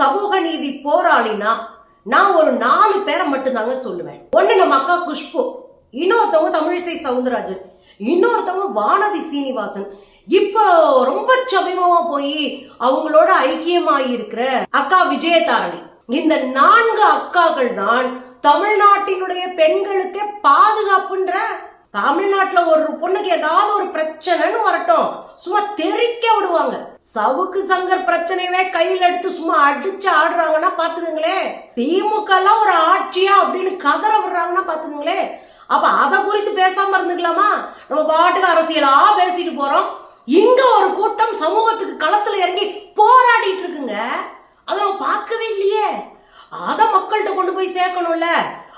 சமூக நீதி போராளினா நான் ஒரு நாலு பேரை மட்டும்தாங்க சொல்லுவேன். ஒண்ணு நம்ம அக்கா குஷ்பு இன்னொருத்தவங்க தமிழிசை சவுந்தரராஜன் இன்னொருத்தவங்க வானதி சீனிவாசன். இப்போ ரொம்ப சமீபமா போய் அவங்களோட ஐக்கியமாகி இருக்கிற அக்கா விஜயதாரணி. இந்த நான்கு அக்காக்கள் தான் தமிழ்நாட்டினுடைய பெண்களுக்கு பாதுகாப்புன்ற தமிழ்நாட்டில் ஒரு பொண்ணுக்கு ஏதாவது ஒரு பிரச்சனைன்னு வரட்டும். சும்மா தெறிக்க விடுவாங்க. சவுக்கு சங்கர் பிரச்சனையவே கையில் எடுத்து சும்மா அடிச்சு ஆடுறாங்கன்னா பாத்துக்கங்களே. திமுக எல்லாம் ஒரு ஆட்சியா அப்படின்னு கதற விடுறாங்கன்னா பாத்துக்கங்களே. அப்ப அதை குறித்து பேசாம இருந்துக்கலாமா? நம்ம பாட்டுக்கு அரசியலா பேசிட்டு போறோம். இங்க ஒரு கூட்டம் சமூகத்துக்கு களத்துல இறங்கி போராடிட்டு இருக்குங்க. அதை நம்ம பார்க்கவே இல்லையே. அதை மக்கள்கிட்ட கொண்டு போய் சேர்க்கணும்ல.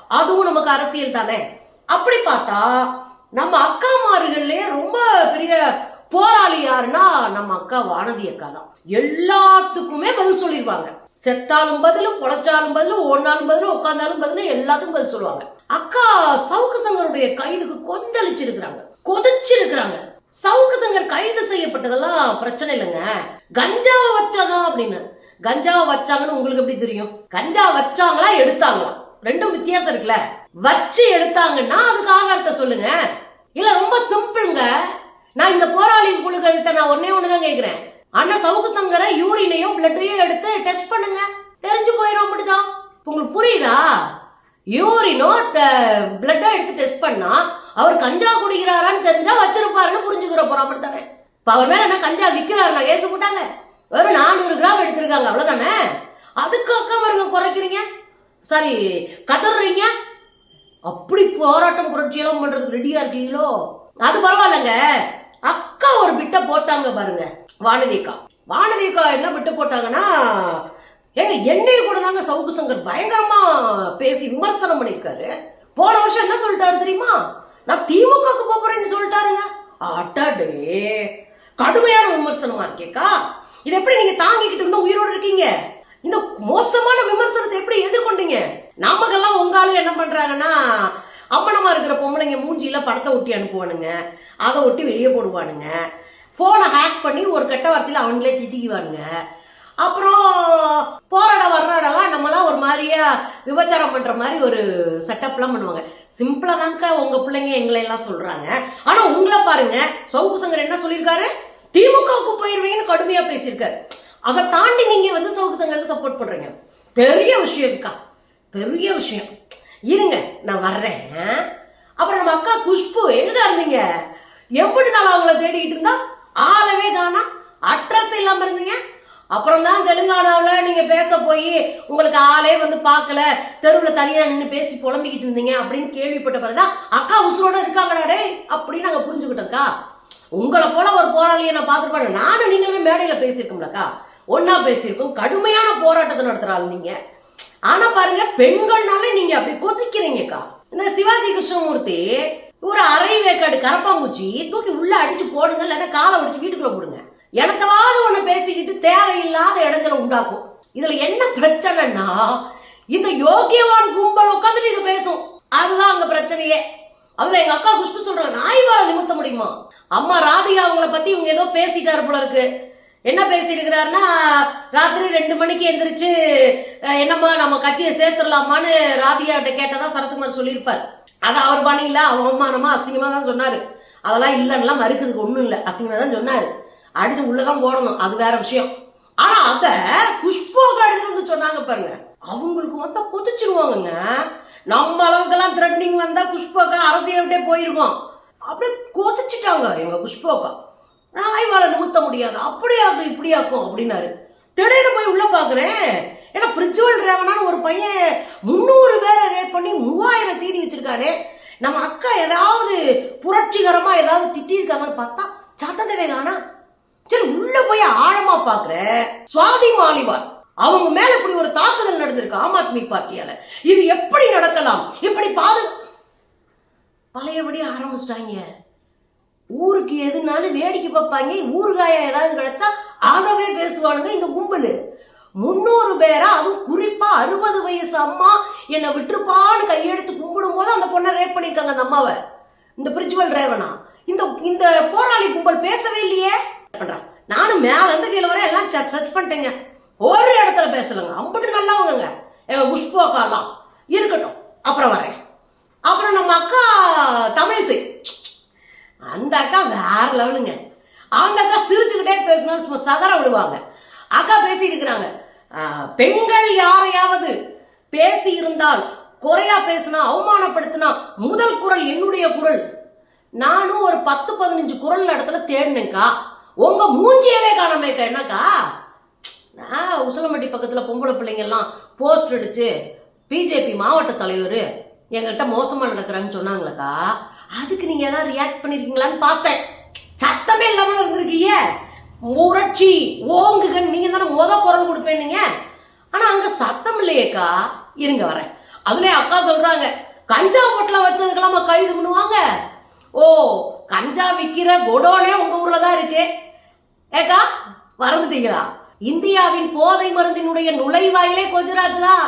அதுவும் நமக்கு அரசியல் தானே. அப்படி பார்த்தா நம்ம அக்காமார்கள்லேயே ரொம்ப பெரிய போராளி யாருன்னா நம்ம அக்கா வானதி அக்கா தான் எல்லாத்துக்குமே பதில் சொல்லிடுவாங்க செத்தாலும் பதிலும் பொழைச்சாலும் பதில் ஓடினாலும் பதில் உட்காந்தாலும் பதில் எல்லாத்துக்கும் பதில் சொல்லுவாங்க. அக்கா சவுக்கு சங்கருடைய கைதுக்கு கொந்தளிச்சிருக்கிறாங்க. கொதிச்சிருக்கிறாங்க. சவுக்கு சங்கர் கைது செய்யப்பட்டதெல்லாம் பிரச்சனை இல்லைங்க. கஞ்சாவை வச்சாதான் அப்படின்னு. கஞ்சாவை வச்சாங்கன்னு உங்களுக்கு எப்படி தெரியும்? கஞ்சா வச்சாங்களா எடுத்தாங்களா? ரெண்டும் வித்தியாசம் இருக்குல்ல. வச்சு எடுத்தாங்கன்னா அதுக்கு ஆதாரத்தை சொல்லுங்க. இல்ல ரொம்ப சிம்பிள்ங்க. நான் இந்த போராளி குழுக்கள்கிட்ட நான் ஒன்னே ஒண்ணுதான் கேக்குறேன். அண்ணா சவுக்கு சங்கரை யூரினையும் பிளட்டையும் எடுத்து டெஸ்ட் பண்ணுங்க. தெரிஞ்சு போயிடும் அப்படிதான் உங்களுக்கு புரியுதா? யூரினோ பிளட்டோ எடுத்து டெஸ்ட் பண்ணா அவர் கஞ்சா குடிக்கிறாரான்னு தெரிஞ்சா வச்சிருப்பாருன்னு புரிஞ்சுக்கிற போறோம் அப்படித்தானே. இப்ப அவர் மேல என்ன கஞ்சா விக்கிறாரு? நான் கேச போட்டாங்க. வெறும் நானூறு கிராம் எடுத்திருக்காங்க. அவ்வளவுதானே? அதுக்கு அக்கா பாருங்க குறைக்கிறீங்க? சாரி கதறீங்க? அப்படி போராட்டம் புரட்சியெல்லாம் பண்றதுக்கு ரெடியா இருக்கீங்களோ? அது பரவாயில்லங்க. அக்கா ஒரு பிட்ட போட்டாங்க பாருங்க. வானதி அக்கா. வானதி அக்கா என்ன பிட்டு போட்டாங்கன்னா ஏங்க என்னைய கூட தாங்க சவுக்கு சங்கர் பயங்கரமா பேசி விமர்சனம் பண்ணிருக்காரு போன வருஷம் என்ன சொல்லிட்டாரு தெரியுமா? நான் திமுகக்கு போறேன்னு சொல்லிட்டாருங்க. அடடே. கடுமையான விமர்சனமா இருக்கேக்கா. இது எப்படி நீங்க தாங்கிக்கிட்டு இன்னும் உயிரோட இருக்கீங்க இந்த மோசமான விமர்சனத்தை எப்படி எதிர்கொண்டீங்க நமக்கெல்லாம் உங்க ஆளு என்ன பண்றாங்கன்னா அம்மனமா இருக்கிற பொம்பளைங்க மூஞ்சியில் படத்தை ஒட்டி அனுப்புவானுங்க. அதை ஒட்டி வெளியே போடுவானுங்க. ஃபோனை ஹேக் பண்ணி ஒரு கெட்ட வார்த்தையில் அவங்களே திட்டிக்குவானுங்க. அப்புறம் போராட வர்றாடெல்லாம் நம்மலாம் ஒரு மாதிரியா விபச்சாரம் பண்ற மாதிரி ஒரு செட்டப்லாம் பண்ணுவாங்க. சிம்பிளா தாங்க உங்க பிள்ளைங்க எங்களை எல்லாம் சொல்றாங்க. ஆனா உங்களை பாருங்க சவுக்கு சங்கர் என்ன சொல்லியிருக்காரு? திமுகவுக்கு போயிருவீங்கன்னு கடுமையா பேசியிருக்காரு. அதை தாண்டி நீங்க வந்து சவுக்கு சங்கருக்கு சப்போர்ட் பண்றீங்க. பெரிய விஷயம்க்கா பெரிய விஷயம். இருங்க நான் வர்றேன். அப்புறம் நம்ம அக்கா குஷ்பு எங்க இருந்தீங்க? எப்படி நாள் அவங்கள தேடிக்கிட்டு இருந்தா? ஆளவே காணா அட்ரஸ் இல்லாம இருந்தீங்க? அப்புறம் தான் தெலுங்கானாவில் நீங்க பேச போய் உங்களுக்கு ஆளே வந்து பார்க்கல. தெருவில் தனியா நின்று பேசி புலம்பிக்கிட்டு இருந்தீங்க அப்படின்னு கேள்விப்பட்ட பிறகுதான் அக்கா உசுரோட இருக்காங்கடா அப்படின்னு நாங்கள் புரிஞ்சுக்கிட்டோம்க்கா. உங்களை போல ஒரு போராளியை நான் பார்த்துருப்பேன் நானும் நீங்களுமே மேடையில் பேசியிருக்கோம்லக்கா. ஒன்னா பேசியிருக்கோம். கடுமையான போராட்டத்தை நடத்துறாள் நீங்க. ஆனா பாருங்க பெண்கள்னாலே நீங்க அப்படி கொதிக்கிறீங்கக்கா. இந்த சிவாஜி கிருஷ்ணமூர்த்தி ஒரு அரை வேக்காடு கரப்பாங்குச்சி தூக்கி உள்ள அடிச்சு போடுங்க இல்லைன்னா காலை ஒடிச்சு வீட்டுக்குள்ள போடுங்க. எனத்தவாவது ஒண்ணு பேசிக்கிட்டு தேவையில்லாத இடத்துல உண்டாக்கும். இதுல என்ன பிரச்சனைன்னா இந்த யோகியவான் கும்பல் உட்காந்துட்டு இது பேசும். அதுதான் அங்க பிரச்சனையே. அதுல எங்க அக்கா குஷ்பு சொல்றாங்க நாய்வால நிமித்த முடியுமா? அம்மா ராதிகா அவங்கள பத்தி இவங்க ஏதோ பேசிட்டாரு போல இருக்கு. என்ன பேசியிருக்கிறாருன்னா ராத்திரி ரெண்டு மணிக்கு எந்திரிச்சு என்னம்மா நம்ம கட்சியை சேர்த்துடலாமான்னு ராதிகாட்ட கேட்டதா சரத்குமார் சொல்லியிருப்பார். அது அவர் பாணியில அவமானமா அசிங்கமா தான் சொன்னாரு. அதெல்லாம் இல்லைன்னா மறுக்கிறதுக்கு ஒன்றும் இல்லை அசிங்கமா தான் சொன்னாரு. அடிச்சு உள்ளதான் போடணும் அது வேற விஷயம். ஆனா அத குஷ்போக அடிச்சுட்டு வந்து சொன்னாங்க பாருங்க. அவங்களுக்கு மொத்தம் கொதிச்சிருவாங்கங்க. நம்ம அளவுக்கெல்லாம் த்ரெட்னிங் வந்தா குஷ்போக்கா அரசியல் விட்டே போயிருக்கோம். அப்படியே கொதிச்சுட்டாங்க எங்க குஷ்போக்கா நாய்வால நிமித்த முடியாது. அப்படியாக்கும் இப்படியாக்கும் அப்படின்னாரு. திடீர்னு போய் உள்ள பாக்குறேன். ஏன்னா பிரிச்சுவல் டிராவனான ஒரு பையன் முந்நூறு பேரை ரேட் பண்ணி மூவாயிரம் சீடி வச்சிருக்கானே. நம்ம அக்கா ஏதாவது புரட்சிகரமா ஏதாவது திட்டியிருக்காங்கன்னு பார்த்தா சத்ததவே காணா. சரி உள்ள போய் ஆழமா பாக்குறேன். சுவாதி மாலிவார் அவங்க மேல இப்படி ஒரு தாக்குதல் நடந்திருக்கு ஆம் ஆத்மி பார்ட்டியால. இது எப்படி நடக்கலாம்? இப்படி பாது பழையபடி ஆரம்பிச்சிட்டாங்க. ஊருக்கு எதுனாலும் வேடிக்கை பார்ப்பாங்க. ஊறுகாயா ஏதாவது கிடைச்சா அதவே பேசுவானுங்க இந்த கும்பல். முந்நூறு பேரா அதுவும் குறிப்பா அறுபது வயசு அம்மா என்னை விட்டுருப்பான்னு கையெடுத்து கும்பிடும் போது அந்த பொண்ணை ரேப் பண்ணிருக்காங்க அந்த அம்மாவை. இந்த பிரிச்சுவல் ரேவனா இந்த இந்த போராளி கும்பல் பேசவே இல்லையே. பண்றான் நானும் மேல இருந்து கீழே வர எல்லாம் சர்ச் பண்ணிட்டேங்க. ஒரு இடத்துல பேசலங்க. அம்பட்டு நல்லவங்க எங்க குஷ்போக்காலாம் இருக்கட்டும். அப்புறம் வரேன். அப்புறம் நம்ம அக்கா தமிழிசை. அந்த அக்கா வேற லெவலுங்க. அந்த அக்கா சிரிச்சுக்கிட்டே பேசணும்னு சும்மா சதற விடுவாங்க. அக்கா பேசிட்டு இருக்கிறாங்க. பெண்கள் யாரையாவது பேசி இருந்தால் குறையா பேசினா அவமானப்படுத்தினா முதல் குரல் என்னுடைய குரல். நானும் ஒரு பத்து பதினஞ்சு குரல் இடத்துல தேடினேங்க்கா உங்க மூஞ்சியவே காணாமேக்கா என்னக்கா? நான் உசலமட்டி பக்கத்துல பொம்பளை பிள்ளைங்கெல்லாம் போஸ்ட் அடிச்சு பிஜேபி மாவட்ட தலைவர் எங்கள்கிட்ட மோசமா நடக்கிறான்னு சொன்னாங்களேக்கா. அதுக்கு நீங்க ஏதாவது ரியாக்ட் பண்ணிருக்கீங்களான்னு பார்த்தேன். சத்தமே இல்லாம இருந்திருக்கீங்க. முரட்சி ஓங்குகன்னு நீங்க தானே உத குரல் கொடுப்பேன்னீங்க ஆனா அங்க சத்தம் இல்லையேக்கா. இருங்க வரேன். அதுலயே அக்கா சொல்றாங்க கஞ்சா பொட்டில் வச்சதுக்கெல்லாம் கைது பண்ணுவாங்க ஓ கஞ்சா விற்கிற கொடோனே உங்க ஊர்ல தான் இருக்கு. ஏக்கா மறந்துட்டீங்களா? இந்தியாவின் போதை மருந்தினுடைய நுழைவாயிலே குஜராத் தான்.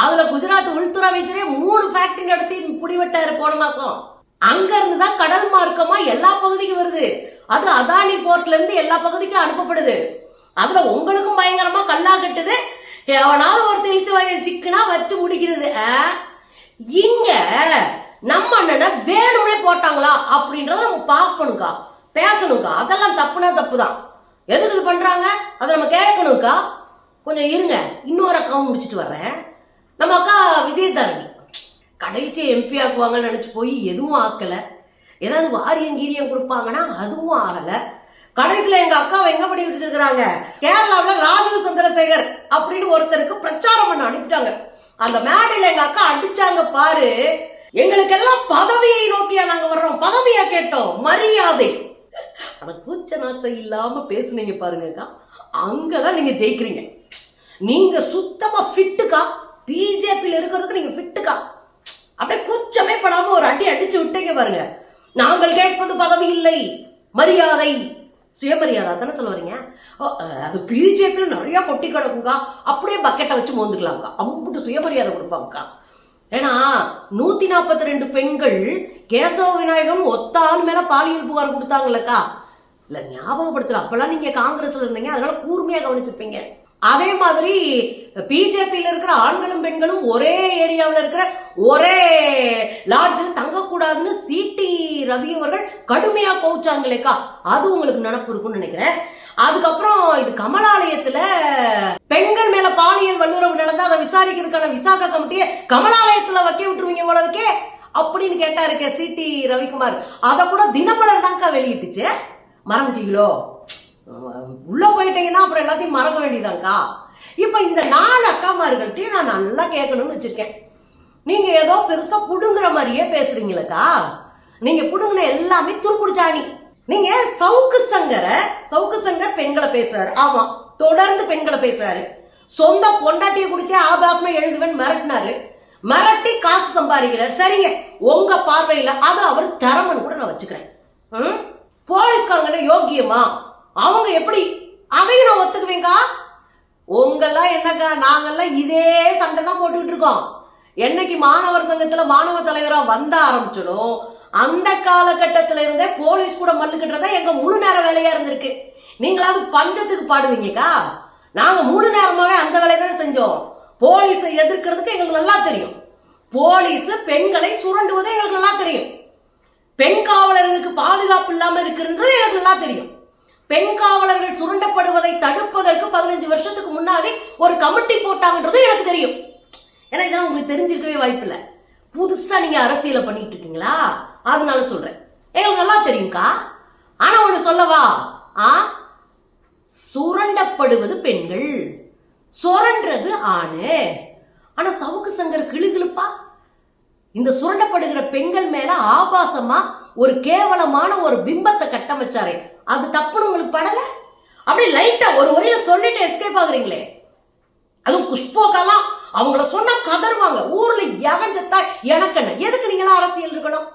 அதுல குஜராத் உள்துறை அமைச்சரே மூணு ஃபேக்டரி நடத்தி பிடிவிட்டாரு போன மாசம். அங்க இருந்து தான் கடல் மார்க்கமா எல்லா பகுதிக்கும் வருது. அது அதானி போர்ட்ல இருந்து எல்லா பகுதிக்கும் அனுப்பப்படுது. அதுல உங்களுக்கும் பயங்கரமா கல்லா கட்டுது. எவனாவது ஒரு தெளிச்சு வாங்க சிக்கனா வச்சு முடிக்கிறது. ஆ? இங்க நம்ம அண்ணனை வேணும்னே போட்டாங்களா? அப்படின்றத நம்ம பார்க்கணும்க்கா. பேசணும்க்கா. அதெல்லாம் தப்புனா தப்பு தான் எதுக்கு இது பண்றாங்க? அதை நம்ம கேட்கணும்க்கா. கொஞ்சம் இருங்க. இன்னொரு அக்காவும் முடிச்சிட்டு வர்றேன். நம்ம அக்கா விஜயதாரணி. கடைசி எம்பி ஆக்குவாங்கன்னு நினச்சி போய் எதுவும் ஆக்கலை. ஏதாவது வாரியம் கீரியம் கொடுப்பாங்கன்னா அதுவும் ஆகலை. கடைசியில் எங்கள் அக்காவை எங்கே பண்ணி வச்சிருக்கிறாங்க கேரளாவில் ராஜீவ் சந்திரசேகர் அப்படின்னு ஒருத்தருக்கு பிரச்சாரம் பண்ண அனுப்பிட்டாங்க. அந்த மேடையில் எங்கள் அக்கா அடிச்சாங்க பாரு. எங்களுக்கெல்லாம் பதவியை நோக்கியா நாங்கள் வர்றோம். பதவியா கேட்டோம். மரியாதை. ஆனால் கூச்ச நாச்சம் இல்லாமல் பேசுனீங்க பாருங்கக்கா அங்கே தான் நீங்கள் ஜெயிக்கிறீங்க. நீங்கள் சுத்தமாக ஃபிட்டுக்கா பிஜேபியில் இருக்கிறதுக்கு நீங்கள் ஃபிட்டுக்கா அப்படியே கூச்சமே படாம ஒரு அடி அடிச்சு விட்டீங்க பாருங்க. நாங்கள் கேட்பது பதவி இல்லை. மரியாதை. சுயமரியாதை தானே சொல்ல வரீங்க? ஓ, அது பிஜேபியில் நிறைய கொட்டி கிடக்குங்கா அப்படியே பக்கெட்டை வச்சு மோந்துக்கலாம்க்கா. அம்புட்டு சுயமரியாதை கொடுப்பாங்கக்கா. ஏன்னா நூத்தி நாற்பத்தி ரெண்டு பெண்கள் கேசவ விநாயகம் ஒத்த ஆள் மேல பாலியல் புகார் கொடுத்தாங்கல்லக்கா. இல்ல ஞாபகப்படுத்தல. அப்பெல்லாம் நீங்க காங்கிரஸ்ல இருந்தீங்க. அதனால கூர்மையா கவனிச்சிருப்பீங்க. அதே மாதிரி பிஜேபியில் இருக்கிற ஆண்களும் பெண்களும் ஒரே ஏரியாவில் இருக்கிற ஒரே லாட்ஜில் தங்கக்கூடாதுன்னு சிடி ரவி அவர்கள் கடுமையாக கோவிச்சாங்களேக்கா. அது உங்களுக்கு நினப்பு இருக்கும்னு நினைக்கிறேன். அதுக்கப்புறம் இது கமலாலயத்துல பெண்கள் மேல பாலியல் வல்லுறவு நடந்தா அதை விசாரிக்கிறதுக்கான விசாக கமிட்டியை கமலாலயத்துல வைக்க விட்டுருவீங்க போல இருக்கே அப்படின்னு கேட்டாருக்கே சிடி ரவிக்குமார். அதை கூட தினமலர் தான்க்கா வெளியிட்டுச்சு. மறந்துட்டீங்களோ? உள்ளே போயிட்டீங்கன்னா அப்புறம் எல்லாத்தையும் மறக்க வேண்டியதாங்க்கா இப்போ இந்த நாலு அக்காமார்கள்ட்டையும் நான் நல்லா கேட்கணும்னு வச்சுருக்கேன். நீங்கள் ஏதோ பெருசாக பிடுங்குற மாதிரியே பேசுகிறீங்களக்கா நீங்கள் பிடுங்கின எல்லாமே துருக்குடிச்சாணி நீங்கள் சவுக்கு சங்கரை சவுக்கு சங்கர் பெண்களை பேசுறாரு. ஆமாம் தொடர்ந்து பெண்களை பேசுறாரு. சொந்த பொண்டாட்டியை குடிச்சே ஆபாசமா எழுதுவேன் மிரட்டினாரு. மிரட்டி காசு சம்பாதிக்கிறார். சரிங்க உங்க பார்வையில் அது அவர் தரமன் கூட நான் வச்சுக்கிறேன். ம்? போலீஸ்காரங்க யோக்கியமா? அவங்க எப்படி? அதையும் நான் ஒத்துக்குவேங்கா உங்கெல்லாம் என்னக்கா நாங்கெல்லாம் இதே சண்டை தான் போட்டுக்கிட்டு இருக்கோம். என்னைக்கு மாணவர் சங்கத்துல மாணவ தலைவரா வந்த ஆரம்பிச்சனோ அந்த காலகட்டத்துல இருந்தே போலீஸ் கூட மல்லு கட்டுறதா எங்க முழு நேர வேலையா இருந்திருக்கு. நீங்களாவது பஞ்சத்துக்கு பாடுவீங்கக்கா? நாங்க முழு நேரமாவே அந்த வேலையை தானே செஞ்சோம். போலீஸை எதிர்க்கிறதுக்கு எங்களுக்கு நல்லா தெரியும். போலீஸ் பெண்களை சுரண்டுவதே எங்களுக்கு நல்லா தெரியும். பெண் காவலர்களுக்கு பாதுகாப்பு இல்லாம இருக்கிறது எங்களுக்கு நல்லா தெரியும். பெண் காவலர்கள் சுரண்டப்படுவதை தடுப்பதற்கு பதினஞ்சு வருஷத்துக்கு முன்னாடி ஒரு கமிட்டி போட்டாங்கன்றது எனக்கு தெரியும். ஏன்னா இதெல்லாம் உங்களுக்கு தெரிஞ்சிருக்கவே வாய்ப்பில்லை. புதுசா நீங்க அரசியலை பண்ணிட்டு இருக்கீங்களா? அதனால சொல்றேன். எங்களுக்கு நல்லா தெரியும்க்கா. ஆனா ஒண்ணு சொல்லவா? ஆ? சுரண்டப்படுவது பெண்கள். சுரண்டது ஆணு. ஆனா சவுக்கு சங்கர் கிளுகிழுப்பா இந்த சுரண்டப்படுகிற பெண்கள் மேல ஆபாசமா ஒரு கேவலமான ஒரு பிம்பத்தை கட்டமைச்சாரே அது தப்புன்னு உங்களுக்கு படல? அப்படி லைட்டா ஒரு வழியில சொல்லிட்டு எஸ்கேப் ஆகுறீங்களே. அதுவும் குஷ்போக்கெல்லாம் அவங்கள சொன்னா கதருவாங்க ஊர்ல எவன் செத்தா எனக்கு என்ன? எதுக்கு நீங்களாம் அரசியல் இருக்கணும்?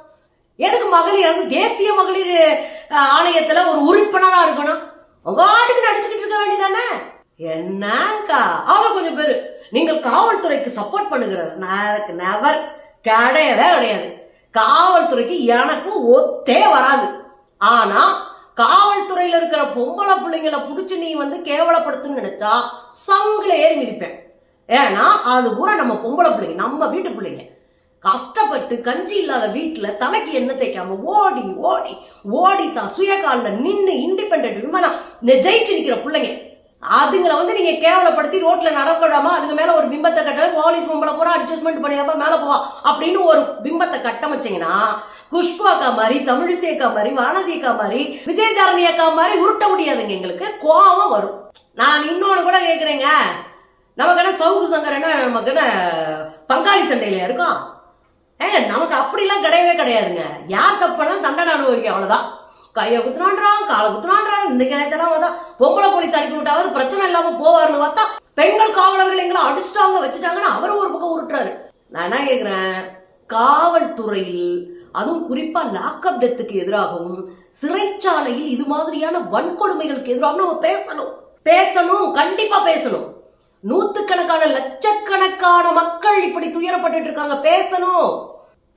எதுக்கு மகளிர் தேசிய மகளிர் ஆணையத்தில் ஆணையத்துல ஒரு உறுப்பினரா இருக்கணும்? உங்க ஆட்டுக்கு நடிச்சுக்கிட்டு இருக்க வேண்டியதானே? என்னங்கா? அவங்க கொஞ்சம் பேரு. நீங்கள் காவல்துறைக்கு சப்போர்ட் பண்ணுகிறார் நெவர் கிடையவே கிடையாது. காவல்துறைக்கு எனக்கும் ஒத்தே வராது. ஆனா காவல்துறையில இருக்கிற பொம்பளை பிள்ளைங்களை பிடிச்சி நீ வந்து கேவலப்படுத்துன்னு நினைச்சா சங்கில ஏறி மிதிப்பேன். ஏன்னா அது பூரா நம்ம பொம்பளை பிள்ளைங்க நம்ம வீட்டு பிள்ளைங்க. கஷ்டப்பட்டு கஞ்சி இல்லாத வீட்டில் தலைக்கு எண்ணெய் தேய்க்காம ஓடி ஓடி ஓடி தான் சுய காலில் நின்று இண்டிபெண்ட் விமானம் ஜெயிச்சு நிற்கிற பிள்ளைங்க. அதுங்களை வந்து நீங்க கேவலப்படுத்தி ரோட்ல நடக்கூடாம அதுக்கு மேல ஒரு பிம்பத்தை கட்ட போலீஸ் பொம்பளை பூரா அட்ஜஸ்ட்மெண்ட் பண்ணியாப்ப மேல போவா அப்படின்னு ஒரு பிம்பத்தை கட்டமைச்சிங்கன்னா குஷ்பு அக்கா மாதிரி தமிழிசை அக்கா மாதிரி வானதி அக்கா மாதிரி விஜயதாரணி அக்கா மாதிரி உருட்ட முடியாதுங்க எங்களுக்கு. கோவம் வரும். நான் இன்னொன்னு கூட கேட்குறேங்க நமக்கு என்ன சவுக்கு சங்கரன்னா நமக்கு என்ன பங்காளி சண்டையில இருக்கோம். ஏங்க நமக்கு அப்படிலாம் கிடையவே கிடையாதுங்க. யார் தப்பாலும் தண்டனை அனுபவிக்கும் அவ்வளோதான் கையை குத்துனான்றான் காலை குத்துனான்றான். இன்னைக்கு நேரத்தெல்லாம் பார்த்தா பொம்பளை போலீஸ் அனுப்பி விட்டாவது பிரச்சனை இல்லாம போவார்னு பார்த்தா பெண்கள் காவலர்கள் எங்களை அடிச்சிட்டாங்க வச்சுட்டாங்கன்னு அவரும் ஒரு பக்கம் உருட்டுறாரு. நான் என்ன கேட்குறேன் காவல்துறையில் அதுவும் குறிப்பா லாக்அப் டெத்துக்கு எதிராகவும் சிறைச்சாலையில் இது மாதிரியான வன்கொடுமைகளுக்கு எதிராகவும் நம்ம பேசணும். பேசணும் கண்டிப்பா பேசணும். நூத்துக்கணக்கான லட்சக்கணக்கான மக்கள் இப்படி துயரப்பட்டு இருக்காங்க பேசணும்.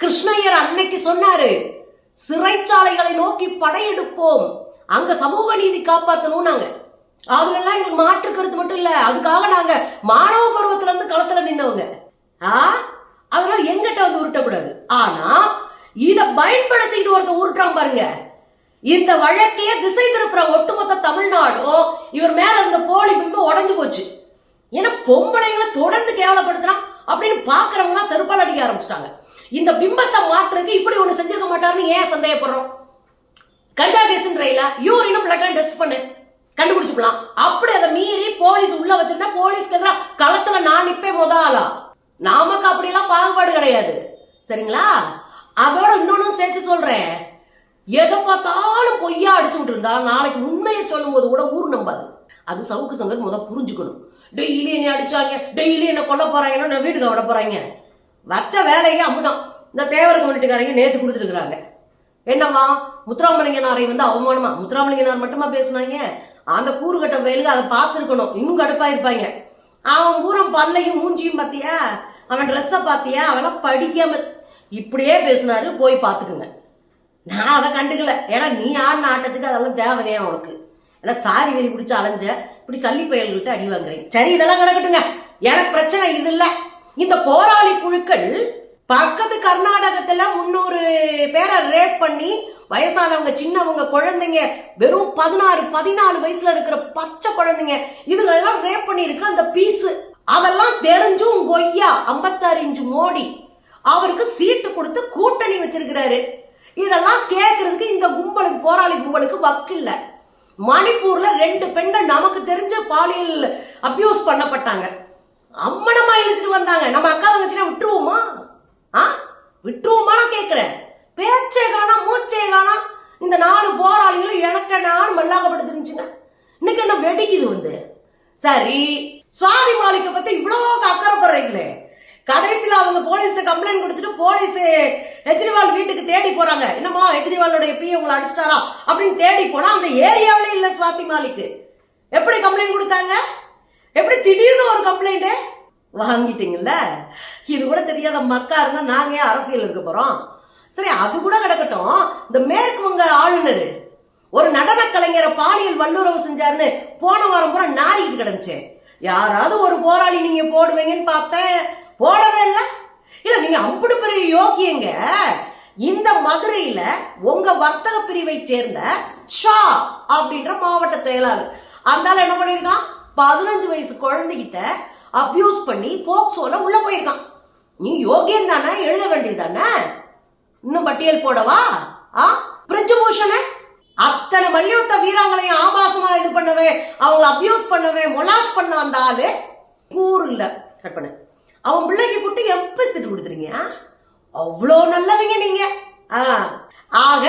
கிருஷ்ணய்யர் அன்னைக்கு சொன்னாரு சிறைச்சாலைகளை நோக்கி படையெடுப்போம். அங்க சமூக நீதி காப்பாத்தணும் நாங்க அதுலலாம் எங்களுக்கு மாற்று கருத்து மட்டும் இல்ல. அதுக்காக நாங்க மாணவ பருவத்துல இருந்து களத்துல நின்னவங்க. ஆ? அதனால எங்கிட்ட வந்து உருட்டக்கூடாது. ஆனா இத பயன்படுத்திக்கிட்டு ஒருத்தர் உருட்டுறான் பாருங்க. இந்த வழக்கையே திசை திருப்புற ஒட்டுமொத்த தமிழ்நாடும் இவர் மேல இருந்த போலி பிம்பம் உடைஞ்சு போச்சு. ஏன்னா பொம்பளைங்களை தொடர்ந்து கேவலப்படுத்துறான் அப்படின்னு பாக்குறவங்க செருப்பால் அடிக்க ஆரம்பிச்சிட்டாங்க. இந்த பிம்பத்தை மாற்றுறதுக்கு இப்படி ஒண்ணு ஏன் சந்தேகப்படுறோம்? கஞ்சா கேஸ்ன்றீங்களா யூரினும் பிளட் டெஸ்ட் பண்ணு. கண்டுபிடிச்சுக்கலாம். அப்படி அதை மீறி போலீஸ் உள்ள வச்சிருந்தா போலீஸ்க்கு எதிராக களத்துல நான் நிப்பே மொத ஆளா? நமக்கு அப்படிலாம் பாகுபாடு கிடையாது. சரிங்களா? அதோட இன்னொன்னு சேர்த்து சொல்றேன். எதை பார்த்தாலும் பொய்யா அடிச்சுட்டு இருந்தா நாளைக்கு உண்மையை சொல்லும் போது கூட ஊர் நம்பாது. அது சவுக்கு சங்கர் முத புரிஞ்சுக்கணும். டெய்லி என்னை அடிச்சாங்க. டெய்லி என்ன கொல்ல போறாங்கன்னா நான் வீட்டுக்கு விட போறாங்க. வச்ச வேலையே அப்படிதான் இந்த தேவர் கம்யூனிட்டிக்காரங்க நேத்து கொடுத்துருக்குறாங்க. என்னம்மா? முத்துராமலிங்கனாரை வந்து அவமானமா? முத்துராமலிங்கனார் மட்டுமா பேசுனாங்க? அந்த கூறுகட்ட வயலுக்கு அதை பார்த்துருக்கணும். இன்னும் கடுப்பாயிருப்பாங்க. அவன் பூரம் பல்லையும் மூஞ்சியும் பார்த்தியா? அவன் ட்ரெஸ்ஸை பார்த்தியா? அவெல்லாம் படிக்காம இப்படியே பேசினாரு. போய் பார்த்துக்குங்க. நான் அதை கண்டுக்கல. ஏன்னா நீ ஆடின ஆட்டத்துக்கு அதெல்லாம் தேவையே உனக்கு? ஏன்னா சாரி வெறி பிடிச்சி அலைஞ்ச இப்படி சல்லி பயல்கிட்ட அடி வாங்குறீங்க. சரி இதெல்லாம் கிடக்கட்டுங்க. எனக்கு பிரச்சனை இது இல்லை. இந்த போராளி குழுக்கள் பக்கத்து கர்நாடகத்துல முன்னூறு பேரை ரேப் பண்ணி வயசானவங்க சின்னவங்க குழந்தைங்க வெறும் பதினாறு பதினாலு வயசுல இருக்கிற பச்சை குழந்தைங்க இதுகளெல்லாம் ரேப் பண்ணியிருக்கு அந்த பீஸ் அதெல்லாம் தெரிஞ்சும் கொய்யா ஐம்பத்தாறு இன்ச்சு மோடி அவருக்கு சீட்டு கொடுத்து கூட்டணி வச்சிருக்கிறாரு. இதெல்லாம் கேட்கறதுக்கு இந்த கும்பலுக்கு போராளி கும்பலுக்கு வக்கில்ல மணிப்பூர்ல ரெண்டு பெண்கள் நமக்கு தெரிஞ்ச பாலியல் அபியூஸ் பண்ணப்பட்டாங்க. அம்மனமா இழுத்துட்டு வந்தாங்க. நம்ம அக்கா தங்கச்சினா விட்டுருவோமா? ஆ? விட்டுருவோமா நான் பேச்சே காணா மூச்சே காணா. இந்த நாலு போராளிகளும் எனக்கு நான் மல்லாக்கப்படுத்துருந்துச்சுங்க இன்னைக்கு என்ன வெடிக்குது வந்து? சரி சுவாதி மாலிக்க பத்தி இவ்வளோ அக்கறைப்படுறீங்களே. கடைசியில் அவங்க போலீஸ்ட்ட கம்ப்ளைண்ட் கொடுத்துட்டு போலீஸ் கெஜ்ரிவால் வீட்டுக்கு தேடி போறாங்க. என்னம்மா கெஜ்ரிவாலுடைய பி உங்களை அடிச்சிட்டாரா? அப்படின்னு தேடி போனா அந்த ஏரியாவிலே இல்லை சுவாதி மாலிக்கு. எப்படி கம்ப்ளைண்ட் கொடுத்தாங்க? எப்படி திடீர்னு ஒரு கம்ப்ளைண்ட்டு வாங்கிட்டீங்கல்ல? இது கூட தெரியாத மக்கா இருந்தா நாங்க ஏன் அரசியல் இருக்க போறோம்? சரி அது கூட கிடக்கட்டும். இந்த மேற்கு வங்க ஆளுநர் ஒரு நடன கலைஞரை பாலியல் வல்லுறவு செஞ்சாருன்னு போன வாரம் பூரா நாரிக்கிட்டு கிடந்துச்சு. யாராவது ஒரு போராளி நீங்க போடுவீங்கன்னு பார்த்தேன். போடவே இல்லை. இல்ல நீங்க அப்படி பெரிய யோக்கியங்க இந்த மதுரையில உங்க வர்த்தக பிரிவை சேர்ந்த ஷா அப்படின்ற மாவட்ட செயலாளர். அந்தால என்ன பண்ணிருக்கான்? பதினஞ்சு வயசு குழந்தைகிட்ட அப்யூஸ் பண்ணி போக்சோல உள்ள போயிருக்கான். நீ யோகியன் தானே எழுத வேண்டியது தானே? இன்னும் பட்டியல் போடவா? ஆ? பிரிஜுபூஷண அத்தனை மல்யுத்த வீராங்களையும் ஆபாசமா இது பண்ணவே அவங்கள அபியூஸ் பண்ணவே மொலாஷ் பண்ண அந்த ஆளு கூறு இல்ல கட் அவன் பிள்ளைக்கு குட்டி எப்ப செட்டு கொடுத்துறீங்க அவ்வளோ நல்லவங்க நீங்க ஆ? ஆக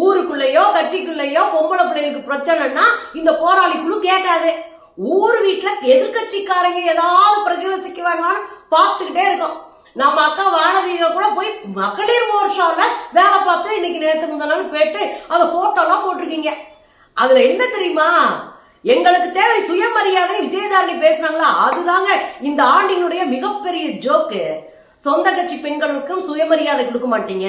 ஊருக்குள்ளேயோ கட்சிக்குள்ளேயோ பொம்பளை பிள்ளைகளுக்கு பிரச்சனைனா இந்த போராளிக்குழு கேட்காது. ஊர் வீட்டில் எதிர்கட்சிக்காரங்க ஏதாவது பிரச்சனை சிக்குவாங்களான்னு பார்த்துக்கிட்டே இருக்கோம். நம்ம அக்கா வானதிக கூட போய் மகளிர் மோர்ஷாவில் வேலை பார்த்து இன்னைக்கு நேற்று முந்தின போயிட்டு அந்த ஃபோட்டோலாம் போட்டிருக்கீங்க. அதில் என்ன தெரியுமா? எங்களுக்கு தேவை சுயமரியாதை விஜயதாரணி பேசுனாங்களா? அதுதாங்க இந்த ஆண்டினுடைய மிகப்பெரிய ஜோக்கு சொந்த கட்சி பெண்களுக்கும் சுயமரியாதை கொடுக்க மாட்டீங்க.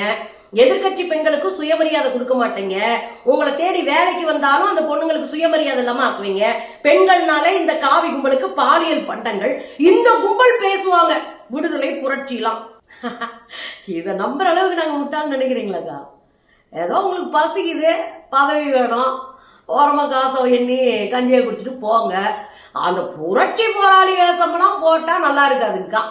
எதிர்க்கட்சி பெண்களுக்கு சுயமரியாதை கொடுக்க மாட்டீங்க. உங்களை தேடி வேலைக்கு வந்தாலும் அந்த பொண்ணுங்களுக்கு சுயமரியாதை இல்லாம ஆக்குவீங்க. பெண்கள்னாலே இந்த காவி கும்பலுக்கு பாலியல் பண்டங்கள். இந்த கும்பல் பேசுவாங்க. விடுதலை புரட்சிலாம். இதை நம்புற அளவுக்கு நாங்க முட்டாள்னு நினைக்கிறீங்களாக்கா? ஏதோ உங்களுக்கு பசிக்குது பதவி வேணும். ஓரமாக காசை எண்ணி கஞ்சியை குடிச்சிட்டு போங்க. அந்த புரட்சி போராளி வேஷம்லாம் போட்டால் நல்லா இருக்காதுங்கக்கா.